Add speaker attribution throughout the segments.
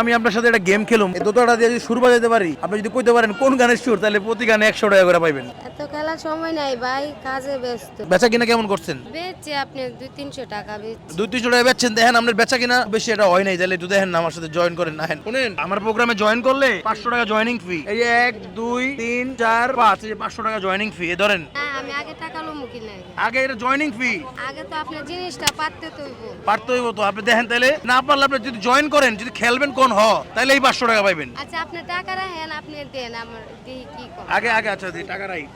Speaker 1: আমি আপনার সাথে একটা গেম খেলুম দোতলাটা দিয়ে যদি সুর বাজাতে পারি আপনি যদি কইতে পারেন কোন গানের সুর তাহলে প্রতি গানে একশো টাকা করে পাইবেন
Speaker 2: এত খেলা সময় নাই ভাই কাজে ব্যস্ত
Speaker 1: বেচা কিনা কেমন করছেন
Speaker 2: বেচে আপনি দুই তিনশো টাকা বেচে
Speaker 1: দুই তিনশো টাকা বেচছেন দেখেন আপনার বেচা কিনা বেশি এটা হয় নাই তাহলে একটু দেখেন না আমার সাথে জয়েন করেন না শুনেন আমার প্রোগ্রামে জয়েন করলে পাঁচশো টাকা জয়েনিং ফি এই যে এক দুই তিন চার পাঁচ এই যে পাঁচশো টাকা জয়েনিং ফি এ ধরেন
Speaker 2: হ্যাঁ আমি আগে টাকা লমু কিনে
Speaker 1: আগে এটা জয়েনিং ফি
Speaker 2: আগে তো আপনি জিনিসটা পারতে তৈব
Speaker 1: পারতে হইব তো আপনি দেখেন তাহলে না পারলে আপনি যদি জয়েন করেন যদি খেলবেন কোন হ তাহলে এই পাঁচশো টাকা পাইবেন
Speaker 2: আচ্ছা আপনি টাকা রাখেন আপনি দেন আমার দেখি কি
Speaker 1: আগে আগে আচ্ছা দি টাকা রাখি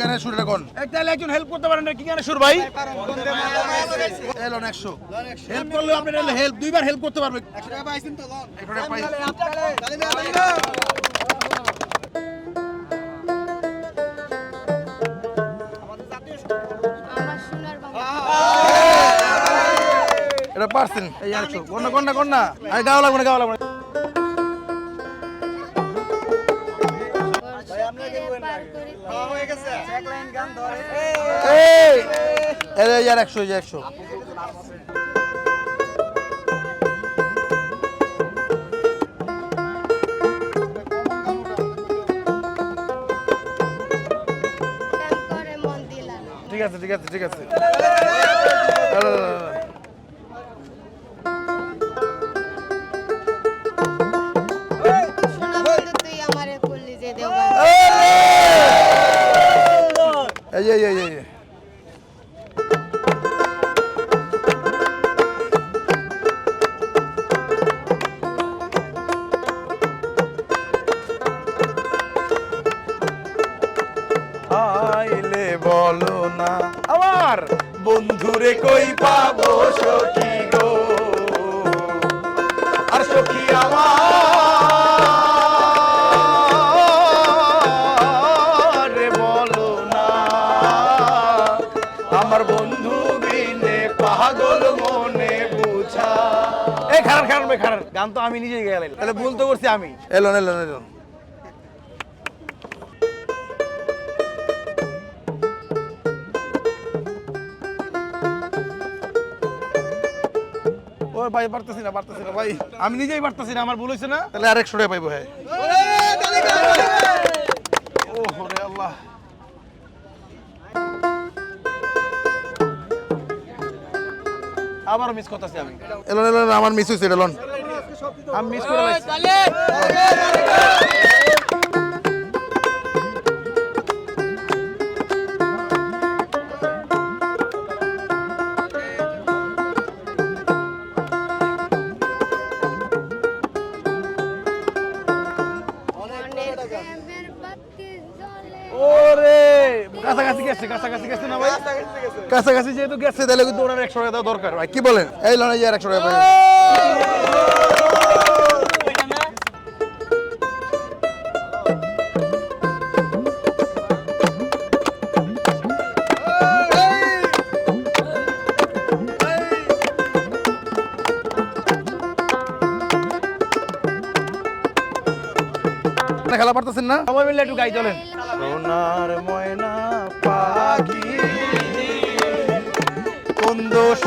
Speaker 1: কি গানের সুর এটা কোন তাহলে একজন হেল্প করতে পারেন কি গানের সুর ভাই এলন একশো হেল্প করলে আপনি হেল্প দুইবার হেল্প করতে পারবে একশো টাকা পাইছেন তো একশো টাকা পাইছেন এটা পারছেন এই আর কোন কোন না না আরে গাওয়া লাগবে না গাওয়া লাগবে একশো একশো ঠিক আছে ঠিক আছে ঠিক আছে কই পাবো গো আর আমার বলো না আমার বন্ধু বিনে পাগল মনে বুঝা এই খারাপ খারাপ খারাপ গান তো আমি নিজেই গেলাম তাহলে ভুল করছি আমি এলন এলন এলন ও ভাই পারতেছি না পারতেছি না ভাই আমি নিজেই পারতেছি না আমার ভুল হয়েছে না তাহলে আরেক একশো পাইবো হ্যাঁ ও হরে আল্লাহ আবার মিস করতেছি আমি এলন এলন আমার মিস হয়েছে এলন আমি মিস করে Cásate, cásate, cásate, cásate. সোনার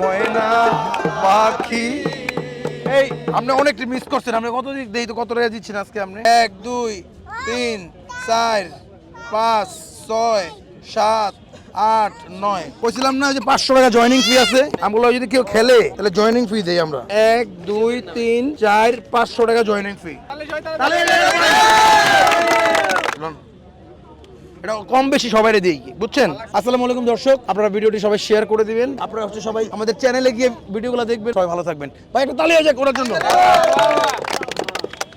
Speaker 1: ময়না পাখি এই আপনি অনেকটি মিস করছেন আপনি কত দিক দেখি তো কত টাকা দিচ্ছেন আজকে আপনি এক দুই তিন চার পাঁচ ছয় সাত আট নয় বলছিলাম না যে পাঁচশো টাকা জয়নিং ফি আছে আমগুলো যদি কেউ খেলে তাহলে জয়নিং ফি দেই আমরা এক দুই তিন চার পাঁচশো টাকা জয়নিং ফি এটা কম বেশি সবাই দিই বুঝছেন আসসালামু আলাইকুম দর্শক আপনারা ভিডিওটি সবাই শেয়ার করে দিবেন আপনারা হচ্ছে সবাই আমাদের চ্যানেলে গিয়ে ভিডিওগুলো দেখবেন সবাই ভালো থাকবেন ভাই একটা তালি হয়ে যাক ওনার জন্য